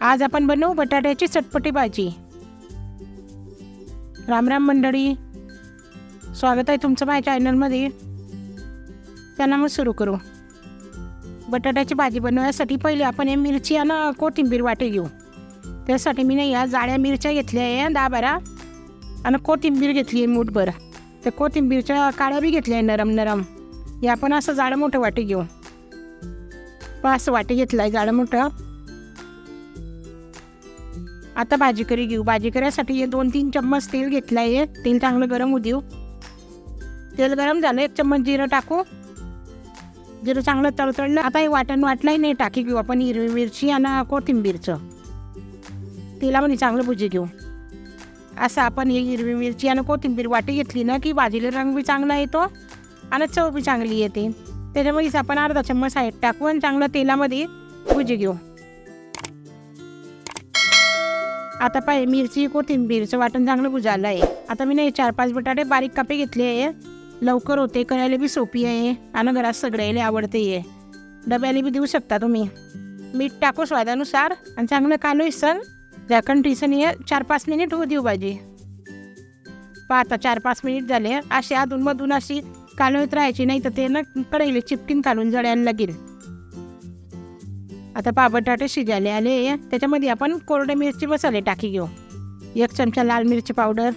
आज आपण बनवू बटाट्याची चटपटी भाजी. रामराम मंडळी. स्वागत आहे तुमचं माझ्या चॅनलमध्ये. त्यांना मग सुरू करू. बटाट्याची भाजी बनवण्यासाठी पहिले आपण हे मिरची आणि कोथिंबीर वाटे घेऊ. त्यासाठी मी नाही या जाळ्या मिरच्या घेतल्या आहे दहा बारा आणि कोथिंबीर घेतली आहे मूठभर. तर कोथिंबीरच्या काळ्या बी घेतल्या आहे नरम नरम हे आपण असं जाडं मोठं वाटे घेऊ. पाच वाटे घेतलं आहे जाडं मोठं. आता भाजी करी घेऊ. भाजी करायसाठी हे दोन तीन चम्मच तेल घेतलं आहे तेल चांगलं गरम होऊ देऊ. तेल गरम झालं एक चम्मच जिरं टाकू. जिरं चांगलं तळतळलं. आता हे वाटण वाटलंही नाही टाकी घेऊ आपण. हिरवी मिरची आणि कोथिंबीरचं. तेलामध्ये चांगलं भुजी घेऊ. असं आपण हे हिरवी मिरची आणि कोथिंबीर वाटी घेतली ना की भाजीला रंग बी चांगला येतो आणि चव बी चांगली येते. त्याच्यामुळेच आपण अर्धा चम्मच साईड टाकू आणि चांगलं तेलामध्ये भुजी घेऊ. आता पाय मिरची कोथिंबीरचं वाटण चांगलं बुजालं आहे आता मी नाही चार पाच बटाटे बारीक कापे घेतले आहे. लवकर होते करायला बी सोपी आहे. आणि घरात सगळ्याला आवडते आहे डब्याला बी देऊ शकता तुम्ही. मीठ टाकू स्वादानुसार आणि चांगलं कालो सण झाकण टिसन ये चार पाच मिनिट होऊ देऊ भाजी. पहा आता चार पाच मिनिट झाले. अशी अधूनमधून अशी कालवत राहायची नाही तर ते ना कढईला चिपकीन काढून जळायला लागेल. आता पहा बटाटे शिजायले आले. त्याच्यामध्ये आपण कोरडे मिरची मसाले टाकी घेऊ. एक चमचा लाल मिरची पावडर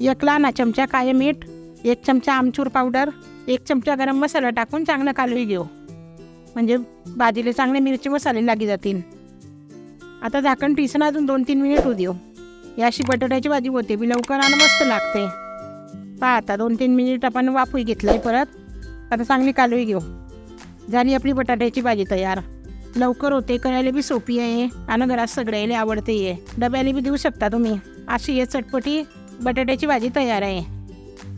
एक लहाना चमचा काळे मीठ एक चमचा आमचूर पावडर एक चमचा गरम मसाला टाकून चांगलं कालवी घेऊ. म्हणजे भाजीला चांगले मिरची मसाले लागी जातील. आता झाकण टिसन अजून दोन तीन मिनिट होऊ देऊ. याशी अशी बटाट्याची भाजी होते बी लवकर आणि मस्त लागते. पहा आता दोन तीन मिनिट आपण वाफही घेतलं आहे परत. आता चांगली कालवी घेऊ. झाली आपली बटाट्याची भाजी तयार. लवकर होते करायला बी सोपी आहे. आणि घरात सगळ्याला आवडते आहे डब्याला बी देऊ शकता तुम्ही. अशी आहे चटपटी बटाट्याची भाजी तयार आहे.